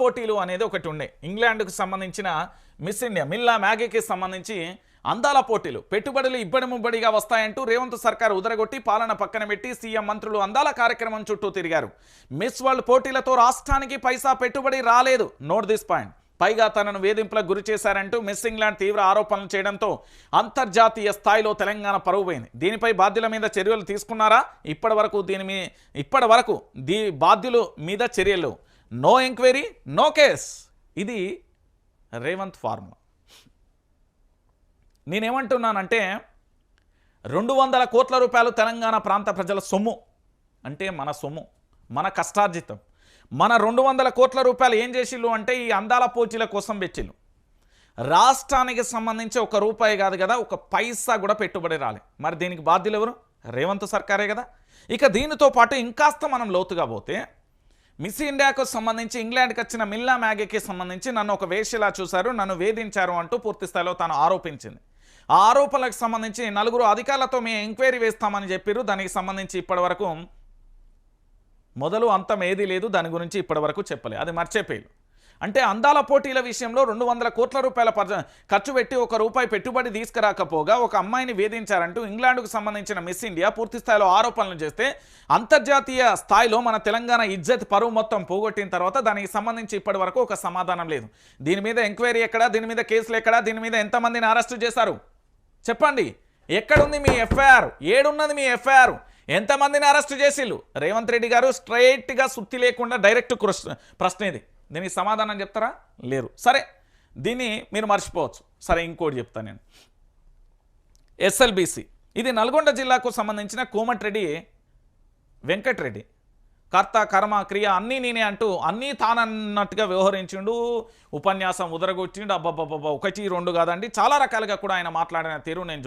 పోటీలు అనేది ఒకటి ఉండే. ఇంగ్లాండ్కు సంబంధించిన మిస్ ఇండియా మిల్లా మ్యాగీకి సంబంధించి అందాల పోటీలు. పెట్టుబడులు ఇబ్బడి ముబ్బడిగా వస్తాయంటూ రేవంత్ సర్కార్ ఉదరగొట్టి పాలన పక్కన పెట్టి సీఎం మంత్రులు అందాల కార్యక్రమం చుట్టూ తిరిగారు. మిస్ వరల్డ్ పోటీలతో రాష్ట్రానికి పైసా పెట్టుబడి రాలేదు. Note this point. పైగా తనను వేధింపులకు గురి చేశారంటూ మిస్ ఇంగ్లాండ్ తీవ్ర ఆరోపణలు చేయడంతో అంతర్జాతీయ స్థాయిలో తెలంగాణ పరువుపోయింది దీనిపై బాధ్యుల మీద చర్యలు తీసుకున్నారా? ఇప్పటి వరకు దీని మీ ఇప్పటి వరకు దీ బాధ్యులు మీద చర్యలు నో ఎంక్వైరీ నో కేస్. ఇది రేవంత్ ఫార్ములా. నేనేమంటున్నానంటే రెండు వందల కోట్ల రూపాయలు తెలంగాణ ప్రాంత ప్రజల సొమ్ము. అంటే మన సొమ్ము మన కష్టార్జితం. మన రెండు వందల కోట్ల రూపాయలు ఏం చేసిళ్ళు అంటే ఈ అందాల పోచీల కోసం పెట్టిళ్ళు రాష్ట్రానికి సంబంధించి ఒక రూపాయి కాదు కదా ఒక పైసా కూడా పెట్టుబడి రాలే. మరి దీనికి బాధ్యులు ఎవరు? రేవంత్ సర్కారే కదా. ఇక దీనితో పాటు ఇంకాస్త మనం లోతుగా పోతే మిస్ ఇండియాకు సంబంధించి ఇంగ్లాండ్కి వచ్చిన మిల్లా మ్యాగీకి సంబంధించి నన్ను ఒక వేషలా చూశారు నన్ను వేధించారు అంటూ పూర్తి స్థాయిలో తాను ఆరోపించింది. ఆ ఆరోపణలకు సంబంధించి నలుగురు అధికారులతో మేము ఎంక్వైరీ వేస్తామని చెప్పారు దానికి సంబంధించి ఇప్పటివరకు మొదలు అంతం ఏదీ లేదు దాని గురించి ఇప్పటివరకు చెప్పలేదు అది మర్చిపోయారు. అంటే అందాల పోటీల విషయంలో రెండు వందల కోట్ల రూపాయల పర్జ- ఖర్చు పెట్టి ఒక రూపాయి పెట్టుబడి తీసుకురాకపోగా ఒక అమ్మాయిని వేధించారంటూ ఇంగ్లాండ్కు సంబంధించిన మిస్ ఇండియా పూర్తి స్థాయిలో ఆరోపణలు చేస్తే అంతర్జాతీయ స్థాయిలో మన తెలంగాణ ఇజ్జత్ పరువు మొత్తం పోగొట్టిన తర్వాత దానికి సంబంధించి ఇప్పటి వరకు ఒక సమాధానం లేదు. దీని మీద ఎంక్వైరీ ఎక్కడా? దీని మీద కేసులు ఎక్కడా? దీని మీద ఎంతమందిని అరెస్టు చేశారు? చెప్పండి. ఎక్కడుంది మీ ఎఫ్ఐఆర్? ఏడున్నది మీ ఎఫ్ఐఆర్? ఎంతమందిని అరెస్ట్ చేసిళ్ళు? రేవంత్ రెడ్డి గారు స్ట్రైట్గా సుత్తి లేకుండా డైరెక్ట్ ప్రశ్న ఇది. దీనికి సమాధానం చెప్తారా? లేరు. సరే దీన్ని మీరు మర్చిపోవచ్చు. సరే ఇంకోటి చెప్తాను నేను. ఎస్ఎల్బిసి. ఇది నల్గొండ జిల్లాకు సంబంధించిన కోమటిరెడ్డి వెంకటరెడ్డి. కర్త కర్మ క్రియ అన్నీ నేనే అంటూ అన్నీ తానన్నట్టుగా వ్యవహరించిండు. ఉపన్యాసం ఉదరగొచ్చిండు అబ్బబ్బబ్బబ్బ ఒకటి రెండు కాదండి. చాలా రకాలుగా కూడా ఆయన మాట్లాడిన తీరు నేను